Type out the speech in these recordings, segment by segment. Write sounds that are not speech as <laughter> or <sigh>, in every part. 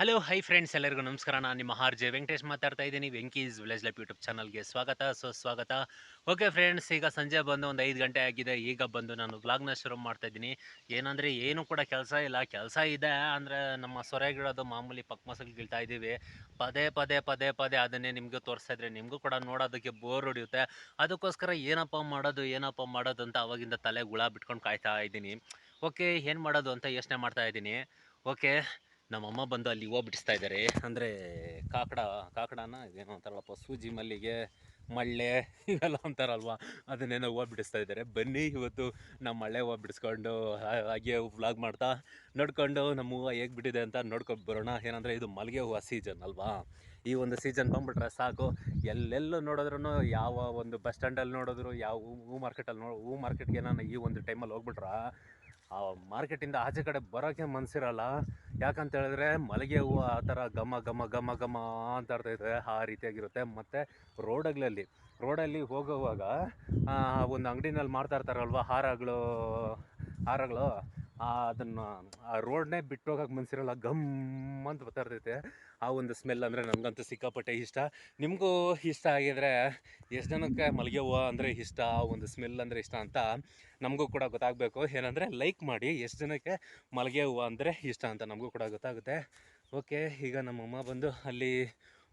Hello, hi friends ಎಲ್ಲರಿಗೂ ನಮಸ್ಕಾರ. ನಾನು ನಿಮ್ಮ ಆರ್ ಜೆ ವೆಂಕಟೇಶ್ ಮಾತಾಡ್ತಾ ಇದ್ದೀನಿ. ವೆಂಕೀಸ್ ವಿಲೇಜ್ ಲೈಫ್ ಯೂಟ್ಯೂಬ್ ಚಾನಲ್ಗೆ ಸ್ವಾಗತ. ಸೊ, ಸ್ವಾಗತ. ಓಕೆ ಫ್ರೆಂಡ್ಸ್, ಈಗ ಸಂಜೆ ಬಂದು ಒಂದು ಐದು ಗಂಟೆ ಆಗಿದೆ. ಈಗ ಬಂದು ನಾನು ವ್ಲಾಗ್ನ ಶುರು ಮಾಡ್ತಾ ಇದ್ದೀನಿ. ಏನಂದರೆ ಏನು ಕೂಡ ಕೆಲಸ ಇಲ್ಲ. ಕೆಲಸ ಇದೆ ಅಂದರೆ ನಮ್ಮ ಸೊರೆಗಿಡೋದು ಮಾಮೂಲಿ ಗಿಳ್ತಾ ಗೀಳ್ತಾ ಇದ್ದೀವಿ. ಪದೇ ಪದೇ ಪದೇ ಪದೇ ಅದನ್ನೇ ನಿಮಗೂ ತೋರಿಸ್ತಾ ಇದ್ರೆ ನಿಮಗೂ ಕೂಡ ನೋಡೋದಕ್ಕೆ ಬೋರ್ ಹೊಡಿಯುತ್ತೆ. ಅದಕ್ಕೋಸ್ಕರ ಏನಪ್ಪ ಮಾಡೋದು ಏನಪ್ಪ ಮಾಡೋದು ಅಂತ ಅವಾಗಿಂದ ತಲೆ ಗುಳ ಬಿಟ್ಕೊಂಡು ಕಾಯ್ತಾ ಇದ್ದೀನಿ. ಓಕೆ, ಏನು ಮಾಡೋದು ಅಂತ ಯೋಚನೆ ಮಾಡ್ತಾ ಇದ್ದೀನಿ. ಓಕೆ ನಮ್ಮಮ್ಮ ಬಂದು ಅಲ್ಲಿ ಹೂವು ಬಿಡಿಸ್ತಾ ಇದ್ದಾರೆ ಅಂದರೆ ಕಾಕಡ, ಕಾಕಡನ ಏನೋ ಅಂತಾರಲ್ಲಪ್ಪ, ಸೂಜಿ, ಮಲ್ಲಿಗೆ, ಮಳ್ಳೆ ಇವೆಲ್ಲ ಅಂತಾರಲ್ವ? ಅದನ್ನೇನೋ ಹೂವು ಬಿಡಿಸ್ತಾ ಇದ್ದಾರೆ ಬನ್ನಿ ಇವತ್ತು ನಮ್ಮ ಮಳೆ ಹೂವು ಬಿಡಿಸ್ಕೊಂಡು ಹಾಗೆ ವ್ಲಾಗ್ ಮಾಡ್ತಾ ನೋಡ್ಕೊಂಡು ನಮ್ಮ ಹೂವು ಹೇಗೆ ಬಿಟ್ಟಿದೆ ಅಂತ ನೋಡ್ಕೊಂಡು ಬರೋಣ. ಏನಂದರೆ ಇದು ಮಲ್ಲಿಗೆ ಹೂವು ಸೀಸನ್ ಅಲ್ವಾ? ಈ ಒಂದು ಸೀಸನ್ ಬಂದ್ಬಿಟ್ರೆ ಸಾಕು. ಎಲ್ಲೆಲ್ಲೂ ನೋಡಿದ್ರೂ ಯಾವ ಒಂದು ಬಸ್ ಸ್ಟ್ಯಾಂಡಲ್ಲಿ ನೋಡಿದ್ರು, ಯಾವ ಹೂ ಮಾರ್ಕೆಟಲ್ಲಿ ನೋಡಿ, ಹೂ ಮಾರ್ಕೆಟ್ಗೆ ನಾನು ಈ ಒಂದು ಟೈಮಲ್ಲಿ ಹೋಗ್ಬಿಟ್ರೆ? ಆ ಮಾರ್ಕೆಟಿಂದ ಆಚೆ ಕಡೆ ಬರೋಕ್ಕೆ ಮನಸ್ಸಿರಲ್ಲ ಯಾಕಂತ ಹೇಳಿದ್ರೆ ಮಲ್ಲಿಗೆ ಹೂವು ಆ ಥರ ಘಮ ಘಮ ಘಮ ಘಮ ಅಂತ ಇರ್ತೈತೆ ಆ ರೀತಿಯಾಗಿರುತ್ತೆ. ಮತ್ತು ರೋಡಗಳಲ್ಲಿ ರೋಡಲ್ಲಿ ಹೋಗುವಾಗ ಒಂದು ಅಂಗಡಿನಲ್ಲಿ ಮಾಡ್ತಾ ಇರ್ತಾರಲ್ವ, ಹಾರಗಳು ಹಾರಗಳು? ಅದನ್ನು, ಆ ರೋಡ್ನೇ ಬಿಟ್ಟು ಹೋಗಕ್ಕೆ ಮನ್ಸಿರಲ್ಲ, ಗಮ್ ಅಂತ ಬರ್ತಾ ಆ ಒಂದು ಸ್ಮೆಲ್ ಅಂದರೆ ನನಗಂತೂ ಸಿಕ್ಕಾಪಟ್ಟೆ ಇಷ್ಟ. ನಿಮಗೂ ಇಷ್ಟ ಆಗಿದ್ರೆ ಎಷ್ಟು ಜನಕ್ಕೆ ಮಲ್ಲಿಗೆ ಹೂವು ಅಂದರೆ ಇಷ್ಟ, ಆ ಒಂದು ಸ್ಮೆಲ್ ಅಂದರೆ ಇಷ್ಟ ಅಂತ ನಮಗೂ ಕೂಡ ಗೊತ್ತಾಗಬೇಕು. ಏನಂದರೆ ಲೈಕ್ ಮಾಡಿ ಎಷ್ಟು ಜನಕ್ಕೆ ಮಲ್ಲಿಗೆ ಹೂವು ಅಂದರೆ ಇಷ್ಟ ಅಂತ ನಮಗೂ ಕೂಡ ಗೊತ್ತಾಗುತ್ತೆ. ಓಕೆ, ಈಗ ನಮ್ಮಮ್ಮ ಬಂದು ಅಲ್ಲಿ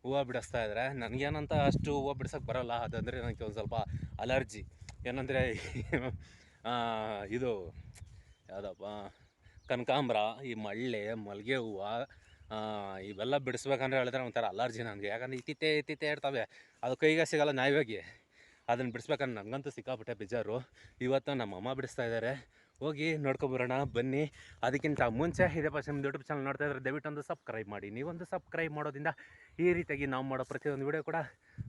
ಹೂವು ಬಿಡಿಸ್ತಾ ಇದ್ದಾರೆ ನನಗೇನಂತ ಅಷ್ಟು ಹೂವು ಬಿಡ್ಸೋಕ್ಕೆ ಬರೋಲ್ಲ, ಅದಂದರೆ ನನಗೆ ಒಂದು ಸ್ವಲ್ಪ ಅಲರ್ಜಿ ಏನಂದರೆ ಇದು ಯಾವುದಪ್ಪ? ಕನಕಾಂಬ್ರ, ಈ ಮಳ್ಳೆ ಮಲ್ಲಿಗೆ ಹೂವು ಇವೆಲ್ಲ ಬಿಡಿಸ್ಬೇಕಂದ್ರೆ ಹೇಳಿದ್ರೆ ಒಂಥರ ಅಲರ್ಜಿ ನನಗೆ. ಯಾಕಂದ್ರೆ ಇತ್ತಿತ್ತೆ ಇತ್ತಿತ್ತೆ ಇರ್ತವೆ. ಅದು ಕೈಗೆ ಸಿಗಲ್ಲ ನ್ಯಾಯವಾಗಿ ಅದನ್ನು ಬಿಡಿಸ್ಬೇಕಂದ್ರೆ ನನಗಂತೂ ಸಿಕ್ಕಾಪಟ್ಟೆ ಬೇಜಾರು. ಇವತ್ತು ನಮ್ಮ ಅಮ್ಮ ಬಿಡಿಸ್ತಾ ಇದ್ದಾರೆ ಹೋಗಿ ನೋಡ್ಕೊಬರೋಣ, ಬನ್ನಿ. ಅದಕ್ಕಿಂತ ಮುಂಚೆ ಇದೇ ಪಕ್ಷ ನಿಮ್ಮ ಯೂಟ್ಯೂಬ್ ಚಾನಲ್ ನೋಡ್ತಾ ಇದ್ರೆ ದಯವಿಟ್ಟು ಒಂದು ಸಬ್ಸ್ಕ್ರೈಬ್ ಮಾಡಿ. ನೀವೊಂದು ಸಬ್ಸ್ಕ್ರೈಬ್ ಮಾಡೋದ್ರಿಂದ ಈ ರೀತಿಯಾಗಿ ನಾವು ಮಾಡೋ ಪ್ರತಿಯೊಂದು ವೀಡಿಯೋ ಕೂಡ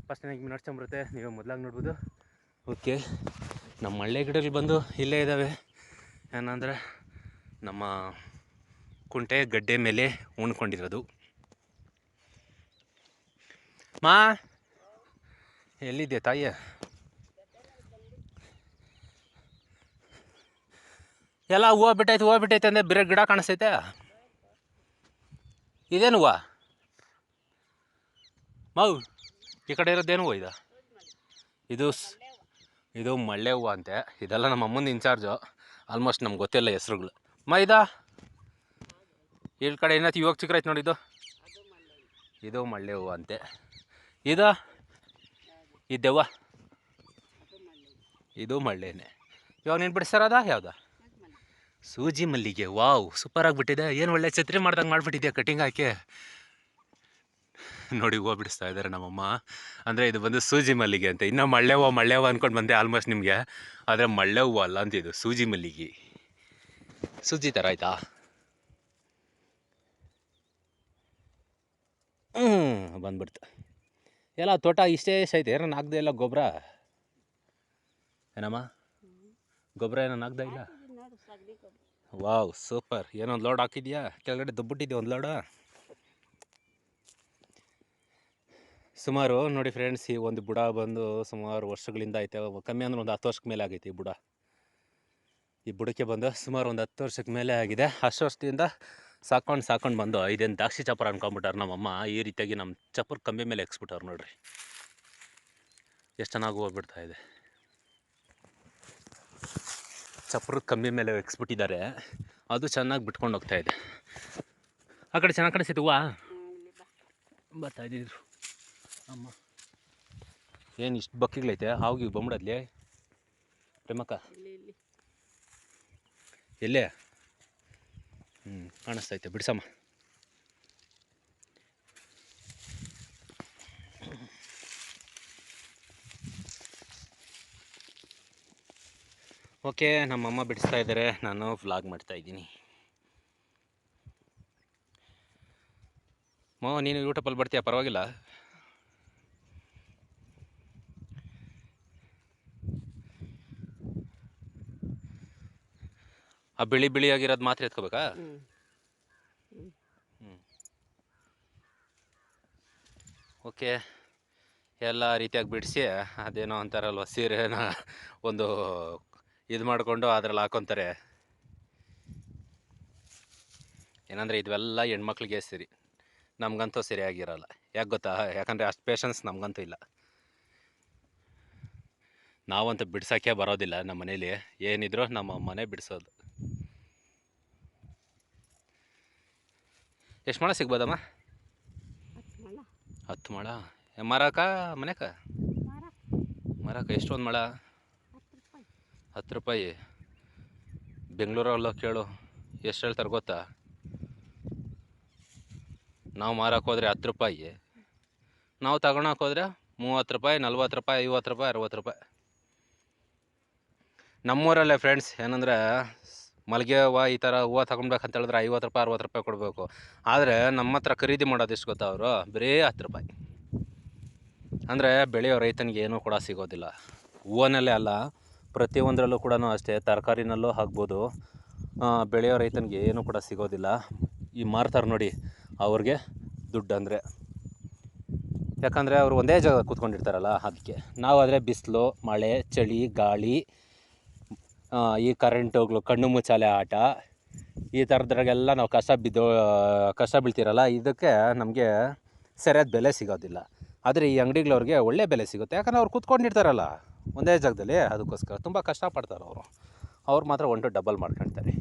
ಫಸ್ಟ್ ನಿಮಗೆ ನಡ್ಸ್ಕೊಂಬರುತ್ತೆ ನೀವು ಮೊದಲಾಗಿ ನೋಡ್ಬೋದು. ಓಕೆ ನಮ್ಮ ಮಳ್ಳೆ ಗಿಡಗಳು ಬಂದು ಇಲ್ಲೇ ಇದ್ದಾವೆ ಏನಂದರೆ ನಮ್ಮ ಕುಂಟೆ ಗಡ್ಡೆ ಮೇಲೆ ಉಣ್ಕೊಂಡಿರೋದು. ಮಾ ಎಲ್ಲಿದ್ದೆ ತಾಯಿಯ ಎಲ್ಲ ಹೂವು ಬಿಟ್ಟೈತೆ ಹೂವು ಬಿಟ್ಟೈತೆ ಅಂದರೆ ಬೇರೆ ಗಿಡ ಕಾಣಿಸ್ತೈತೆ? ಇದೇನು ಹೂವು? ಮೌ, ಈ ಕಡೆ ಇರೋದೇನು ಹೂವು ಇದು? ಇದು ಇದು ಮಳ್ಳೆ ಹೂವು ಅಂತೆ. ಇದೆಲ್ಲ ನಮ್ಮ ಅಮ್ಮನ ಇನ್ಚಾರ್ಜು. ಆಲ್ಮೋಸ್ಟ್ ನಮ್ಗೆ ಗೊತ್ತಿಲ್ಲ ಹೆಸ್ರುಗಳು. ಮೈದಾ? ಈ ಕಡೆ ಏನಾಯ್ತು? ಇವಾಗ ಚಿಕ್ಕರಾಯ್ತು ನೋಡಿ ಇದು. ಮಳ್ಳೆ ಹೂವು ಅಂತೆ. ಇದು? ಈ ದೆವ್ವ? ಇದು ಮಳ್ಳೇನೆ. ಇವಾಗ ನೀನು ಅದಾ? ಯಾವ್ದ? ಸೂಜಿ ಮಲ್ಲಿಗೆ. ವಾವ್ ಸೂಪರ್ ಆಗಿಬಿಟ್ಟಿದೆ. ಏನು ಒಳ್ಳೆ ಛತ್ರಿ ಮಾಡ್ದಂಗೆ ಮಾಡಿಬಿಟ್ಟಿದ್ಯಾ ಕಟಿಂಗ್ ಹಾಕಿ. ನೋಡಿ ಹೂವು ಬಿಡಿಸ್ತಾ ಇದ್ದಾರೆ ನಮ್ಮಮ್ಮ. ಅಂದರೆ ಇದು ಬಂದು ಸೂಜಿ ಮಲ್ಲಿಗೆ ಅಂತ. ಇನ್ನು ಮಳ್ಳೆ ಹೂವು ಮಳ್ಳೆ ಹೂವು ಅಂದ್ಕೊಂಡು ಬಂದೆ ಆಲ್ಮೋಸ್ಟ್ ನಿಮಗೆ. ಆದರೆ ಮಳ್ಳೆ ಹೂವು ಅಲ್ಲ ಅಂತ ಇದು ಸೂಜಿ ಮಲ್ಲಿಗೆ. ಸೂಜಿ ಥರ ಆಯ್ತಾ? ಹ್ಞೂ ಬಂದ್ಬಿಡ್ತು. ಎಲ್ಲ ತೋಟ ಇಷ್ಟೇ ಐತೆ ಏನೋ ನಾಗ್ದೇ ಇಲ್ಲ ಗೊಬ್ಬರ ಏನಮ್ಮ? ಗೊಬ್ಬರ ಏನೋ ನಾಗ್ದ ಇಲ್ಲ? Wow super. ಏನೊಂದು ಲೋಡ್ ಹಾಕಿದ್ಯಾ? ಕೆಳಗಡೆ ದುಬ್ಬಿಟ್ಟಿದ್ಯಾ ಒಂದು ಲೋಡ? ಸುಮಾರು ನೋಡಿ ಫ್ರೆಂಡ್ಸ್ ಈ ಒಂದು ಬುಡ ಬಂದು ಸುಮಾರು ವರ್ಷಗಳಿಂದ ಐತೆ ಕಮ್ಮಿ ಅಂದ್ರೆ ಒಂದು ಹತ್ತು ವರ್ಷಕ್ಕೆ ಮೇಲೆ ಆಗೈತೆ ಈ ಬುಡ. ಈ ಬುಡಕ್ಕೆ ಬಂದು ಸುಮಾರು ಒಂದು ಹತ್ತು ವರ್ಷಕ್ಕೆ ಮೇಲೆ ಆಗಿದೆ. ಅಷ್ಟು ವರ್ಷದಿಂದ ಸಾಕೊಂಡು ಸಾಕೊಂಡು ಬಂದು ಇದೇನು ದ್ರಾಕ್ಷಿ ಚಪ್ಪರ ಅನ್ಕೊಂಬಿಟ್ಟಾರೆ ನಮ್ಮಮ್ಮ ಈ ರೀತಿಯಾಗಿ ನಮ್ಮ ಚಪ್ಪರ್ ಕಮ್ಮಿ ಮೇಲೆ ಎಕ್ಸ್ಬಿಟ್ಟಾರೆ ನೋಡ್ರಿ. ಎಷ್ಟು ಚೆನ್ನಾಗಿ ಹೋಗ್ಬಿಡ್ತಾ ಇದೆ. ಚಪ್ರದ ಕಂಬಿ ಮೇಲೆ ಎಕ್ಸ್ಬಿಟ್ಟಿದ್ದಾರೆ. ಅದು ಚೆನ್ನಾಗಿ ಬಿಟ್ಕೊಂಡು ಹೋಗ್ತಾ ಇದೆ. ಆ ಕಡೆ ಚೆನ್ನಾಗಿ ಕಾಣಿಸ್ತಿತ್ತು ಹೂವಾ? ಬರ್ತಾ ಇದ್ದಿದ್ರು ಅಮ್ಮ. ಏನು ಇಷ್ಟು ಬಕ್ಕಿಗಳೈತೆ? ಹಾವು ಬಂಬಿಡದ್ಲಿ? ಪ್ರೇಮಕ್ಕ? ಎಲ್ಲೇ ಹ್ಞೂ ಕಾಣಿಸ್ತೈತೆ. ಬಿಡ್ಸಮ್ಮ. ಓಕೆ ನಮ್ಮಮ್ಮ ಬಿಡಿಸ್ತಾ ಇದ್ದಾರೆ ನಾನು ವ್ಲಾಗ್ ಮಾಡ್ತಾ ಇದ್ದೀನಿ. ಮೋ ನೀನು ಯೂಟ್ಯೂಬಲ್ಲಿ ಬರ್ತೀಯಾ? ಪರವಾಗಿಲ್ಲ. ಆ ಬಿಳಿ ಬಿಳಿಯಾಗಿರೋದು ಮಾತ್ರ ಎತ್ಕೋಬೇಕಾ? ಓಕೆ. ಎಲ್ಲ ರೀತಿಯಾಗಿ ಬಿಡಿಸಿ ಅದೇನೋ ಅಂತಾರಲ್ವ ಸೀರೆನ ಒಂದು ಇದು ಮಾಡಿಕೊಂಡು ಅದ್ರಲ್ಲಿ ಹಾಕೊತಾರೆ. ಏನಂದರೆ ಇದೆಲ್ಲ ಹೆಣ್ಮಕ್ಳಿಗೆ ಸೇರಿ. ನಮಗಂತೂ ಸರಿಯಾಗಿರಲ್ಲ ಯಾಕೆ ಗೊತ್ತಾ? ಯಾಕಂದರೆ ಅಷ್ಟು ಪೇಷನ್ಸ್ ನಮಗಂತೂ ಇಲ್ಲ. ನಾವಂತೂ ಬಿಡ್ಸೋಕ್ಕೆ ಬರೋದಿಲ್ಲ ನಮ್ಮ ಮನೇಲಿ. ಏನಿದ್ರು ನಮ್ಮ ಮನೆ ಬಿಡಿಸೋದು. ಎಷ್ಟು ಮಳ ಸಿಗ್ಬೋದಮ್ಮ? ಹತ್ತು ಮಳ. ಮರಕ ಮನೆಕ? ಮಾರ ಮರಕ. ಎಷ್ಟೊಂದು ಮಳ? ಹತ್ತು ರೂಪಾಯಿ. ಹತ್ತು ರೂಪಾಯಿ ಬೆಂಗಳೂರಲ್ಲ ಕೇಳು ಎಷ್ಟು ಹೇಳ್ತಾರೆ ಗೊತ್ತಾ? ನಾವು ಮಾರಕ್ಕೆ ಹೋದ್ರೆ ಹತ್ತು ರೂಪಾಯಿ. ನಾವು ತಗೊಳಕ್ಕೆ ಹೋದ್ರೆ ಮೂವತ್ತು ರೂಪಾಯಿ ನಲ್ವತ್ತು ರೂಪಾಯಿ ಐವತ್ತು ರೂಪಾಯಿ ಅರವತ್ತು ರೂಪಾಯಿ. ನಮ್ಮೂರಲ್ಲೇ ಫ್ರೆಂಡ್ಸ್ ಏನಂದರೆ ಮಲ್ಲಿಗೆ ಹೂವು ಈ ಥರ ಹೂವು ಅಂತ ಹೇಳಿದ್ರೆ ಐವತ್ತು ರೂಪಾಯಿ, ಅರವತ್ತು ರೂಪಾಯಿ ಕೊಡಬೇಕು. ಆದರೆ ನಮ್ಮ ಹತ್ರ ಖರೀದಿ ಮಾಡೋದು ಎಷ್ಟು ಗೊತ್ತಾ ಅವರು? ಬರೀ ಹತ್ತು ರೂಪಾಯಿ. ಅಂದರೆ ಬೆಳೆಯೋ ರೈತನಿಗೆ ಏನೂ ಕೂಡ ಸಿಗೋದಿಲ್ಲ. ಹೂವನಲ್ಲೇ ಅಲ್ಲ, ಪ್ರತಿಯೊಂದರಲ್ಲೂ ಕೂಡ ಅಷ್ಟೇ, ತರಕಾರಿನಲ್ಲೂ ಆಗ್ಬೋದು ಬೆಳೆಯೋ ರೈತನಿಗೆ ಏನೂ ಕೂಡ ಸಿಗೋದಿಲ್ಲ. ಈ ಮಾರ್ತಾರೆ ನೋಡಿ, ಅವ್ರಿಗೆ ದುಡ್ಡು ಅಂದರೆ. ಯಾಕಂದರೆ ಅವರು ಒಂದೇ ಜಾಗ ಕೂತ್ಕೊಂಡಿರ್ತಾರಲ್ಲ, ಅದಕ್ಕೆ. ನಾವಾದರೆ ಬಿಸಿಲು, ಮಳೆ, ಚಳಿ, ಗಾಳಿ ಈ ಹೋಗ್ಲು, ಕಣ್ಣು ಮುಚ್ಚಾಲೆ ಆಟ. ಈ ಥರದ್ರಾಗೆಲ್ಲ ನಾವು ಕಸ ಬಿದ್ದು, ಕಸ ಬೀಳ್ತಿರಲ್ಲ, ಇದಕ್ಕೆ ನಮಗೆ ಸರಿಯಾದ ಬೆಲೆ ಸಿಗೋದಿಲ್ಲ. ಆದರೆ ಈ ಅಂಗಡಿಗಳವ್ರಿಗೆ ಒಳ್ಳೆ ಬೆಲೆ ಸಿಗುತ್ತೆ. ಯಾಕಂದ್ರೆ ಅವ್ರು ಕೂತ್ಕೊಂಡಿರ್ತಾರಲ್ಲ, ಒಂದೇ ಜಾಗದಲ್ಲಿ, ಅದಕ್ಕೋಸ್ಕರ ತುಂಬ ಕಷ್ಟಪಡ್ತಾರೆ ಅವರು. ಅವ್ರು ಮಾತ್ರ ಒಂದು ಟು ಡಬಲ್ ಮಾಡ್ಕೊಳ್ತಾರೆ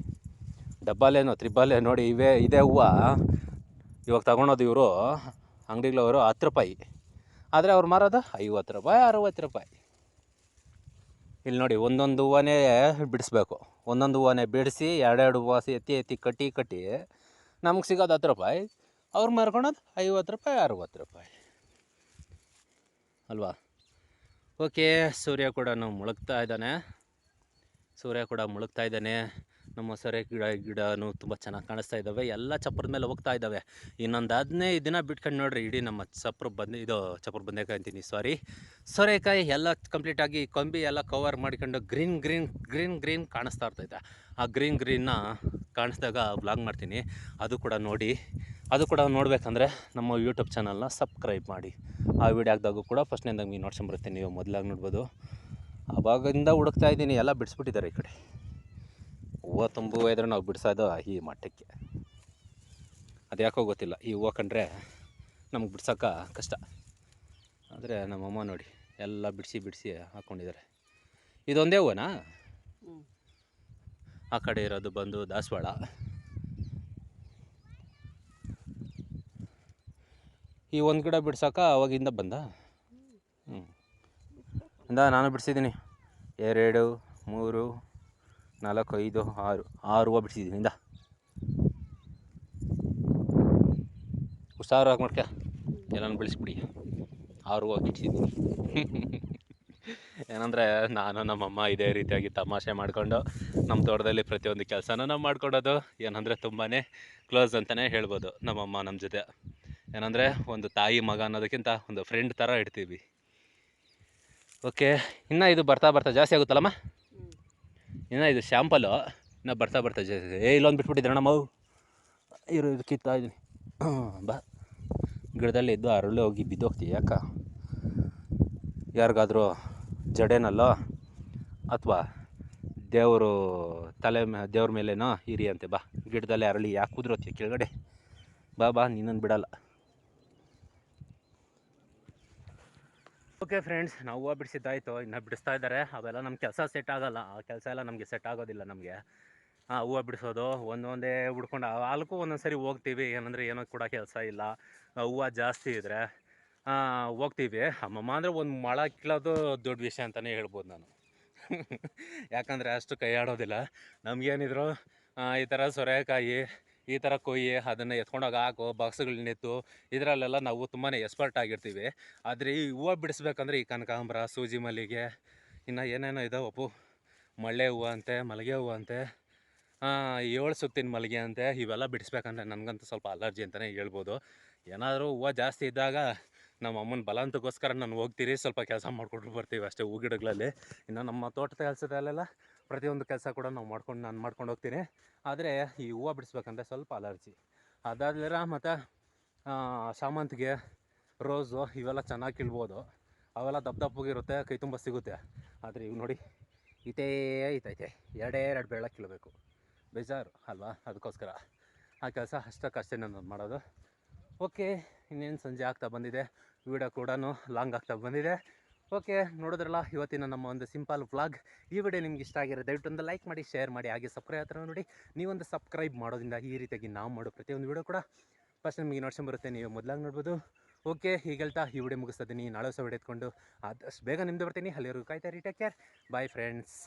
ಡಬ್ಬಲೇನೋ ತ್ರಿಬಲ್ಲೇ ನೋಡಿ, ಇವೇ, ಇದೇ ಹೂವು. ಇವಾಗ ತಗೊಳೋದು ಇವರು ಅಂಗಡಿಗಳವರು ಹತ್ತು ರೂಪಾಯಿ. ಆದರೆ ಅವ್ರು ಮಾರೋದು ಐವತ್ತು ರೂಪಾಯಿ, ಅರವತ್ತು ರೂಪಾಯಿ. ಇಲ್ಲಿ ನೋಡಿ ಒಂದೊಂದು ಹೂವನೇ ಬಿಡಿಸ್ಬೇಕು. ಒಂದೊಂದು ಹೂವನೇ ಬಿಡಿಸಿ ಎರಡೆರಡು ಹೂವು ಎತ್ತಿ ಎತ್ತಿ ಕಟ್ಟಿ ಕಟ್ಟಿ ನಮ್ಗೆ ಸಿಗೋದು ಹತ್ತು ರೂಪಾಯಿ. ಅವ್ರು ಮಾರ್ಕೊಳೋದು ಐವತ್ತು ರೂಪಾಯಿ, ಅರವತ್ತು ರೂಪಾಯಿ. ಅಲ್ವಾ? ಓಕೆ, ಸೂರ್ಯ ಕೂಡ ಮುಳುಗ್ತಾ ಇದ್ದಾನೆ. ಸೂರ್ಯ ಕೂಡ ಮುಳುಗ್ತಾ ಇದ್ದಾನೆ. ನಮ್ಮ ಸೊರೆ ಗಿಡ, ಗಿಡನೂ ತುಂಬ ಚೆನ್ನಾಗಿ ಕಾಣಿಸ್ತಾ ಇದ್ದಾವೆ ಎಲ್ಲ ಚಪ್ಪರದ ಮೇಲೆ ಹೋಗ್ತಾ ಇದ್ದಾವೆ ಇನ್ನೊಂದು ಹದಿನೈದು ದಿನ ಬಿಟ್ಕೊಂಡು ನೋಡ್ರಿ, ಇಡೀ ನಮ್ಮ ಚಪ್ರ ಬಂದು, ಇದು ಚಪ್ರ ಬಂದೇಕಾಯಿ ಅಂತೀನಿ ಸಾರಿ ಸೋರೆಕಾಯಿ ಎಲ್ಲ ಕಂಪ್ಲೀಟಾಗಿ ಕೊಂಬಿ ಎಲ್ಲ ಕವರ್ ಮಾಡ್ಕೊಂಡು ಗ್ರೀನ್ ಗ್ರೀನ್ ಗ್ರೀನ್ ಗ್ರೀನ್ ಕಾಣಿಸ್ತಾ ಇರ್ತೈತೆ. ಆ ಗ್ರೀನ್ ಗ್ರೀನ್ನ ಕಾಣಿಸ್ದಾಗ ಬ್ಲಾಗ್ ಮಾಡ್ತೀನಿ. ಅದು ಕೂಡ ನೋಡಿ. ಅದು ಕೂಡ ನೋಡಬೇಕಂದ್ರೆ ನಮ್ಮ ಯೂಟ್ಯೂಬ್ ಚಾನಲ್ನ ಸಬ್ಸ್ಕ್ರೈಬ್ ಮಾಡಿ. ಆ ವಿಡಿಯೋ ಕೂಡ ಫಸ್ಟ್ನೇದಾಗ ನೀವು ನೋಡ್ಕೊಂಬರ್ತೀನಿ ನೀವು ಮೊದಲಾಗಿ ನೋಡ್ಬೋದು. ಆವಾಗಿಂದ ಹುಡುಕ್ತಾ ಇದ್ದೀನಿ, ಎಲ್ಲ ಬಿಡಿಸ್ಬಿಟ್ಟಿದ್ದಾರೆ ಈ ಕಡೆ. ಹೂವು ತುಂಬ ಇದ್ರೆ ನಾವು ಬಿಡಿಸೋದು ಈ ಮಟ್ಟಕ್ಕೆ. ಅದು ಯಾಕೋ ಗೊತ್ತಿಲ್ಲ ಈ ಹೂವು ಕಂಡ್ರೆ ನಮ್ಗೆ ಬಿಡ್ಸೋಕೆ ಕಷ್ಟ. ಆದರೆ ನಮ್ಮಮ್ಮ ನೋಡಿ ಎಲ್ಲ ಬಿಡಿಸಿ ಬಿಡಿಸಿ ಹಾಕ್ಕೊಂಡಿದ್ದಾರೆ ಇದೊಂದೇ ಹೂವನಾ? ಆ ಕಡೆ ಇರೋದು ಬಂದು ದಾಸವಾಳ. ಈ ಒಂದು ಗಿಡ ಬಿಡ್ಸೋಕೆ ಅವಾಗಿಂದ ಬಂದ? ಹ್ಞೂ ಇಂದ ನಾನು ಬಿಡಿಸಿದ್ದೀನಿ. ಎರಡು ಮೂರು ನಾಲ್ಕು ಐದು ಆರು ಆರು ಹೂವು ಬಿಡಿಸಿದ್ದೀನಿ ಇಂದ ಹುಷಾರಾಗಿ ಮಾಡ್ಕ. ಏನನ್ನು ಬೆಳೆಸ್ಬಿಡಿ. ಆರು ಹೂವು ಬಿಡಿಸಿದ್ದೀನಿ ಏನಂದರೆ, ನಾನು ನಮ್ಮಮ್ಮ ಇದೇ ರೀತಿಯಾಗಿ ತಮಾಷೆ ಮಾಡಿಕೊಂಡು, ನಮ್ಮ ತೋಟದಲ್ಲಿ ಪ್ರತಿಯೊಂದು ಕೆಲಸನೂ ನಾವು ಮಾಡ್ಕೊಡೋದು. ಏನಂದರೆ ತುಂಬಾ ಕ್ಲೋಸ್ ಅಂತಲೇ ಹೇಳ್ಬೋದು ನಮ್ಮಮ್ಮ ನಮ್ಮ ಜೊತೆ. ಏನಂದರೆ, ಒಂದು ತಾಯಿ ಮಗ ಅನ್ನೋದಕ್ಕಿಂತ ಒಂದು ಫ್ರೆಂಡ್ ಥರ ಇಡ್ತೀವಿ. ಓಕೆ, ಇನ್ನು ಇದು ಬರ್ತಾ ಬರ್ತಾ ಜಾಸ್ತಿ ಆಗುತ್ತಲ್ಲಮ್ಮ? ಇನ್ನು ಇದು ಶ್ಯಾಂಪಲು ಇನ್ನು ಬರ್ತಾ ಬರ್ತಾ ಜ ಏ, ಇಲ್ಲೊಂದು ಬಿಟ್ಬಿಟ್ಟಿದ್ರೆ ನಮ್ಮ ಇರು, ಇದು ಕಿತ್ತಾ ಇದ್ದೀನಿ. ಬಾ. ಗಿಡದಲ್ಲಿ ಇದ್ದು ಅರಳು ಹೋಗಿ ಬಿದ್ದೋಗ್ತೀವಿ ಯಾಕ? ಯಾರಿಗಾದ್ರೂ ಜಡೆನಲ್ಲೋ ಅಥವಾ ದೇವರು ತಲೆ ದೇವ್ರ ಮೇಲೇನೋ ಇರಿ ಅಂತೆ ಬಾ. ಗಿಡದಲ್ಲಿ ಅರಳಿ ಯಾಕೆ ಕುದುರೋತಿ ಕೆಳಗಡೆ? ಬಾ ಬಾ ನಿನ್ನನ್ನು ಬಿಡಲ್ಲ. ಓಕೆ ಫ್ರೆಂಡ್ಸ್, ನಾವು ಹೂವು ಬಿಡಿಸಿದ್ದಾಯ್ತು, ಇನ್ನು ಬಿಡಿಸ್ತಾ ಇದ್ದಾರೆ. ಅವೆಲ್ಲ ನಮ್ಮ ಕೆಲಸ ಸೆಟ್ ಆಗೋಲ್ಲ. ಆ ಕೆಲಸ ಎಲ್ಲ ನಮಗೆ ಸೆಟ್ ಆಗೋದಿಲ್ಲ ನಮಗೆ. ಹಾಂ ಹೂವು ಬಿಡಿಸೋದು, ಒಂದೊಂದೇ ಹುಡ್ಕೊಂಡು ಹಾಲಕ್ಕೂ ಒಂದೊಂದು ಸರಿ ಹೋಗ್ತೀವಿ. ಏನಂದರೆ ಏನೋ ಕೂಡ ಕೆಲಸ ಇಲ್ಲ. ಹೂವು ಜಾಸ್ತಿ ಇದ್ದರೆ ಹೋಗ್ತೀವಿ. ಅಮ್ಮಮ್ಮ ಅಂದರೆ ಒಂದು ಮಳ ಕೀಳೋದು ದೊಡ್ಡ ವಿಷಯ ಅಂತಲೇ ಹೇಳ್ಬೋದು ನಾನು. <laughs> ಯಾಕಂದರೆ ಅಷ್ಟು ಕೈ ಆಡೋದಿಲ್ಲ. ನಮಗೇನಿದ್ರು ಈ ಥರ ಸೊರೆಕಾಯಿ ಈ ಥರ ಕೊಯ್ಯಿ, ಅದನ್ನು ಎತ್ಕೊಂಡೋಗಿ ಹಾಕು ಬಾಕ್ಸ್ಗಳನ್ನೆತ್ತು ಇದರಲ್ಲೆಲ್ಲ ನಾವು ತುಂಬಾ ಎಕ್ಸ್ಪರ್ಟ್ ಆಗಿರ್ತೀವಿ. ಆದರೆ ಈ ಹೂವು ಬಿಡಿಸ್ಬೇಕಂದ್ರೆ ಈ ಕನಕಾಂಬ್ರ, ಸೂಜಿ ಮಲ್ಲಿಗೆ, ಇನ್ನು ಏನೇನೋ ಇದೆ ಒಪ್ಪು ಮಳ್ಳೆ ಹೂವು ಅಂತೆ, ಮಲ್ಲಿಗೆ ಹೂವು ಅಂತೆ ಏಳು ಸುತ್ತಿನ ಮಲ್ಲಿಗೆ ಅಂತೆ, ಇವೆಲ್ಲ ಬಿಡಿಸ್ಬೇಕಂದ್ರೆ ನನಗಂತೂ ಸ್ವಲ್ಪ ಅಲರ್ಜಿ ಅಂತಲೇ ಹೇಳ್ಬೋದು. ಏನಾದರೂ ಹೂವು ಜಾಸ್ತಿ ಇದ್ದಾಗ ನಮ್ಮ ಅಮ್ಮನ ಬಲಾಂತಕ್ಕೋಸ್ಕರ ನಾನು ಹೋಗ್ತೀರಿ, ಸ್ವಲ್ಪ ಕೆಲಸ ಮಾಡಿಕೊಟ್ಟು ಬರ್ತೀವಿ ಅಷ್ಟೇ ಹೂ ಗಿಡಗಳಲ್ಲಿ. ಇನ್ನು ನಮ್ಮ ತೋಟದ ಕೆಲಸದಲ್ಲೆಲ್ಲ ಪ್ರತಿಯೊಂದು ಕೆಲಸ ಕೂಡ ನಾವು ಮಾಡ್ಕೊಂಡು, ನಾನು ಮಾಡ್ಕೊಂಡು ಹೋಗ್ತೀನಿ. ಆದರೆ ಈ ಹೂವು ಬಿಡಿಸ್ಬೇಕಂದ್ರೆ ಸ್ವಲ್ಪ ಅಲರ್ಜಿ. ಅದಾದ್ರೆ ಮತ್ತು ಸಾಮಂತಿಗೆ ರೋಸು ಇವೆಲ್ಲ ಚೆನ್ನಾಗಿ ಕೀಳ್ಬೋದು. ಅವೆಲ್ಲ ದಪ್ಪ ದಪ್ಪಗಿರುತ್ತೆ, ಕೈ ತುಂಬ ಸಿಗುತ್ತೆ. ಆದರೆ ಇವು ನೋಡಿ, ಇತೇ ಐತೈತೆ. ಎರಡೇ ಎರಡು ಬೆಳ್ಳ ಕೀಳಬೇಕು. ಬೇಜಾರು, ಅಲ್ವಾ? ಅದಕ್ಕೋಸ್ಕರ ಆ ಕೆಲಸ ಅಷ್ಟಕ್ಕಷ್ಟೇ ನಾನು ಮಾಡೋದು. ಓಕೆ, ಇನ್ನೇನು ಸಂಜೆ ಆಗ್ತಾ ಬಂದಿದೆ. ವಿಡಿಯೋ ಕೂಡ ಲಾಂಗ್ ಆಗ್ತಾ ಬಂದಿದೆ. ಓಕೆ, ನೋಡಿದ್ರಲ್ಲ, ಇವತ್ತಿನ ನಮ್ಮ ಒಂದು ಸಿಂಪಲ್ ವ್ಲಾಗ್. ಈ ವಿಡಿಯೋ ನಿಮ್ಗೆ ಇಷ್ಟ ಆಗಿರೋ ದಯವಿಟ್ಟು ಒಂದು ಲೈಕ್ ಮಾಡಿ, ಶೇರ್ ಮಾಡಿ, ಹಾಗೆ ಸಬ್ಸ್ಕ್ರೈಬ್ ಹತ್ರ ನೋಡಿ. ನೀವೊಂದು ಸಬ್ಸ್ಕ್ರೈಬ್ ಮಾಡೋದ್ರಿಂದ ಈ ರೀತಿಯಾಗಿ ನಾವು ಮಾಡೋ ಪ್ರತಿಯೊಂದು ವಿಡಿಯೋ ಕೂಡ ಫಸ್ಟ್ ನಿಮಗೆ ನೋಡ್ಸ್ಕೊಂಬರುತ್ತೆ ನೀವು ಮೊದಲಾಗಿ ನೋಡ್ಬೋದು. ಓಕೆ ಹೀಗೆಲ್ತಾ ಈ ವಿಡಿಯೋ ಮುಗಿಸ್ತೀನಿ ನಾಳೆ ಹೊಸ ವಿಡಿಯೋ ಎತ್ಕೊಂಡು ಆದಷ್ಟು ಬೇಗ ನಿಮ್ದು ಬರ್ತೀನಿ. ಅಲ್ಲಿವರೆಗೂ ಕಾಯ್ತಾ ರೀ ಟೇಕ್ ಕೇರ್ ಬಾಯ್ ಫ್ರೆಂಡ್ಸ್